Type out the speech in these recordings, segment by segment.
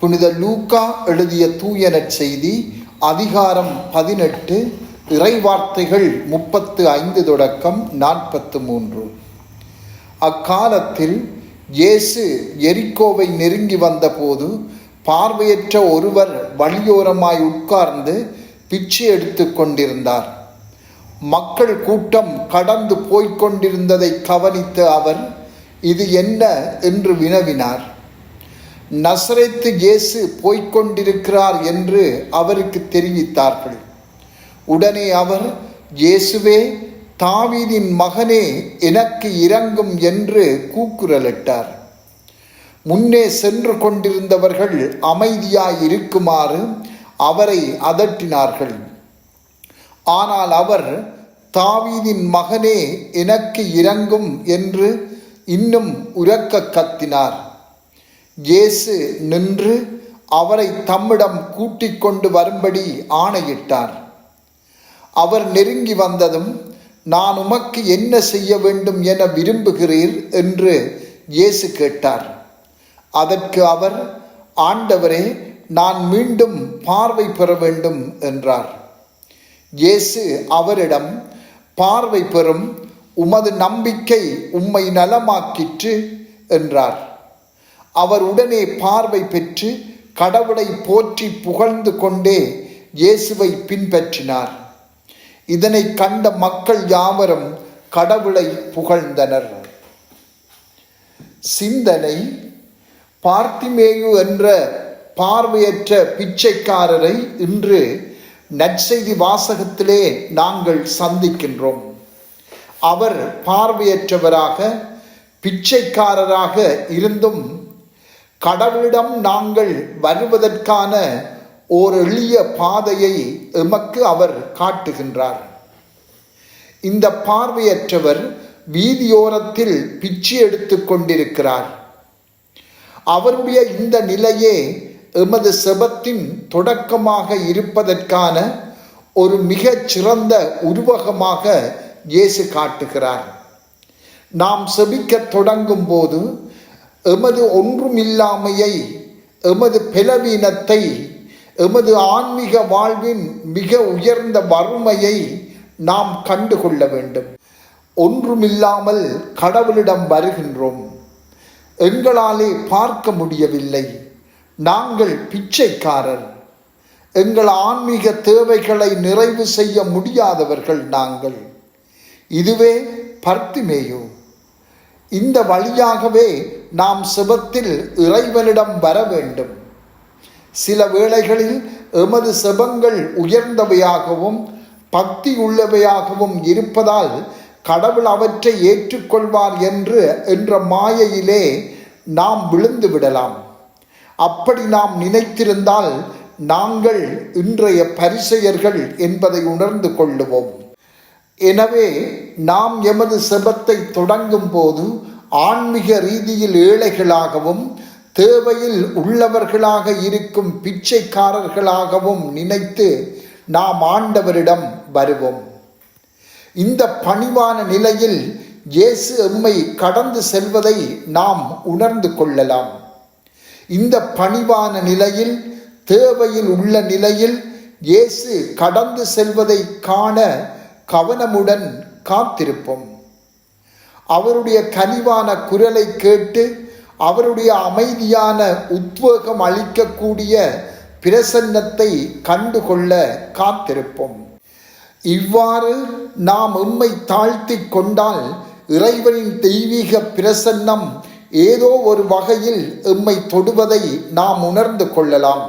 புனித லூக்கா எழுதிய தூய செய்தி அதிகாரம் பதினெட்டு இறைவார்த்தைகள் முப்பத்து ஐந்து தொடக்கம் நாற்பத்து மூன்று. அக்காலத்தில் இயேசு எரிக்கோவை நெருங்கி வந்தபோது பார்வையற்ற ஒருவர் வழியோரமாய் உட்கார்ந்து பிச்சை எடுத்து கொண்டிருந்தார். மக்கள் கூட்டம் கடந்து போய்க் கொண்டிருந்ததை கவனித்த அவர் இது என்ன? என்று வினவினார். நசரைத்து இயேசு போய்கொண்டிருக்கிறார் என்று அவருக்கு தெரிவித்தார்கள். உடனே அவர் இயேசுவே தாவீதின் மகனே எனக்கு இறங்கும் என்று கூக்குரலிட்டார். முன்னே சென்று கொண்டிருந்தவர்கள் அமைதியாய் இருக்குமாறு அவரை அதட்டினார்கள். ஆனால் அவர் தாவீதின் மகனே எனக்கு இறங்கும் என்று இன்னும் உரக்க கத்தினார். இயேசு நின்று அவரை தம்மிடம் கூட்டிக் கொண்டு வரும்படி ஆணையிட்டார். அவர் நெருங்கி வந்ததும் நான் உமக்கு என்ன செய்ய வேண்டும் என விரும்புகிறீர்? என்று இயேசு கேட்டார். அதற்கு அவர் ஆண்டவரே நான் மீண்டும் பார்வை பெற வேண்டும் என்றார். இயேசு அவரிடம் பார்வை பெறும் உமது நம்பிக்கை உம்மை நலமாக்கிற்று என்றார். அவர் உடனே பார்வை பெற்று கடவுளை போற்றி புகழ்ந்து கொண்டே இயேசுவை பின்பற்றினார். இதனை கண்ட மக்கள் யாவரும் கடவுளை புகழ்ந்தனர். சிந்தனை பார்த்திமேயு என்ற பார்வையற்ற பிச்சைக்காரரை இன்று நற்செய்தி வாசகத்திலே நாங்கள் சந்திக்கின்றோம். அவர் பார்வையற்றவராக பிச்சைக்காரராக இருந்தும் கடவுளிடம் நாங்கள் வருவதற்கான ஓர் எளிய பாதையை எமக்கு அவர் காட்டுகின்றார். இந்த பார்வையற்றவர் வீதியோரத்தில் பிச்சை எடுத்து கொண்டிருக்கிறார். அவருடைய இந்த நிலையே எமது செபத்தின் தொடக்கமாக இருப்பதற்கான ஒரு மிகச் சிறந்த உருவகமாக இயேசு காட்டுகிறார். நாம் செபிக்க தொடங்கும் போது எமது ஒன்றுமில்லாமையை எமது பலவீனத்தை எமது ஆன்மீக வாழ்வின் மிக உயர்ந்த வறுமையை நாம் கண்டுகொள்ள வேண்டும். ஒன்றுமில்லாமல் கடவுளிடம் வருகின்றோம். எங்களாலே பார்க்க முடியவில்லை. நாங்கள் பிச்சைக்காரர். எங்கள் ஆன்மீக தேவைகளை நிறைவு செய்ய முடியாதவர்கள் நாங்கள். இதுவே பர்த்திமேயோ. இந்த வழியாகவே நாம் செபத்தில் இறைவனிடம் வர வேண்டும். சில வேளைகளில் எமது செபங்கள் உயர்ந்தவையாகவும் பக்தி உள்ளவையாகவும் இருப்பதால் கடவுள் அவற்றை ஏற்றுக்கொள்வார் என்று என்ற மாயையிலே நாம் விழுந்து விடலாம். அப்படி நாம் நினைத்திருந்தால் நாங்கள் இன்றைய பரிசெயர்கள் என்பதை உணர்ந்து கொள்ளுவோம். எனவே நாம் எமது செபத்தை தொடங்கும் போது ஆன்மீக ரீதியில் ஏழைகளாகவும் தேவையில் உள்ளவர்களாக இருக்கும் பிச்சைக்காரர்களாகவும் நினைத்து நாம் ஆண்டவரிடம் வருவோம். இந்த பணிவான நிலையில் இயேசு எம்மை கடந்து செல்வதை நாம் உணர்ந்து கொள்ளலாம். இந்த பணிவான நிலையில் தேவையில் உள்ள நிலையில் இயேசு கடந்து செல்வதை காண கவனமுடன் காத்திருப்போம். அவருடைய கனிவான குரலை கேட்டு அவருடைய அமைதியான உத்வேகம் அளிக்கக்கூடிய பிரசன்னத்தை கண்டுகொள்ள காத்திருப்போம். இவ்வாறு நாம் உண்மை தாழ்த்தி கொண்டால் இறைவனின் தெய்வீக பிரசன்னம் ஏதோ ஒரு வகையில் எம்மை தொடுவதை நாம் உணர்ந்து கொள்ளலாம்.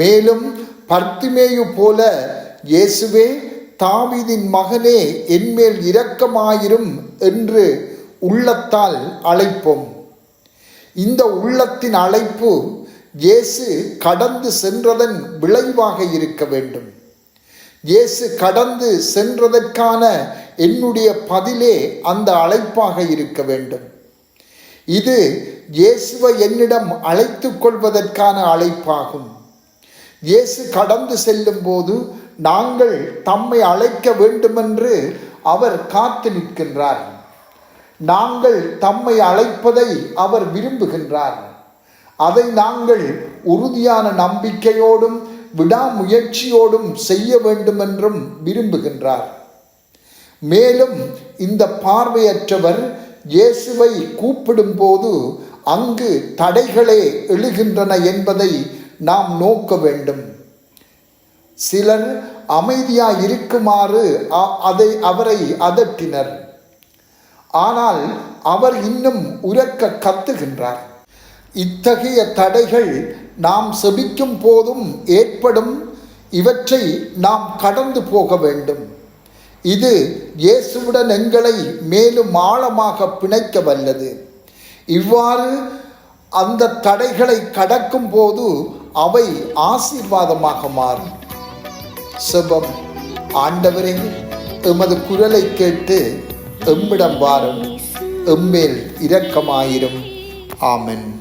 மேலும் பர்த்திமேயு போல இயேசுவே தாவிதின் மகனே என்மேல் இரக்கமாயிரும் என்று உள்ளத்தால் அழைப்போம். இந்த உள்ளத்தின் அழைப்பு இயேசு கடந்து சென்றதன் விளைவாக இருக்க வேண்டும். இயேசு கடந்து சென்றதற்கான என்னுடைய பதிலே அந்த அழைப்பாக இருக்க வேண்டும். இது இயேசுவை என்னிடம் அழைத்து கொள்வதற்கான அழைப்பாகும். இயேசு கடந்து செல்லும் போது நாங்கள் தம்மை அழைக்க வேண்டுமென்று அவர் காத்து நிற்கின்றார். நாங்கள் தம்மை அழைப்பதை அவர் விரும்புகின்றார். அதை நாங்கள் உறுதியான நம்பிக்கையோடும் விடாமுயற்சியோடும் செய்ய வேண்டுமென்றும் விரும்புகின்றார். மேலும் இந்த பார்வையற்றவர் இயேசுவை கூப்பிடும்போது அங்கு தடைகளே எழுகின்றன என்பதை நாம் நோக்க வேண்டும். சிலர் அமைதியாக இருக்குமாறு அ- அதை அவரை அதட்டினர். ஆனால் அவர் இன்னும் உரக்க கத்துகின்றார். இத்தகைய தடைகள் நாம் செபிக்கும் போதும் ஏற்படும். இவற்றை நாம் கடந்து போக வேண்டும். இது இயேசுவுடன் எங்களை மேலும் ஆழமாக பிணைக்க வல்லது. இவ்வாறு அந்த தடைகளை கடக்கும் போது அவை ஆசீர்வாதமாக மாறும். செபம். ஆண்டவரே எமது குரலை கேட்டு எம்மிடம் வாரும். எம்மேல் இரக்கமாயிரும். ஆமென்.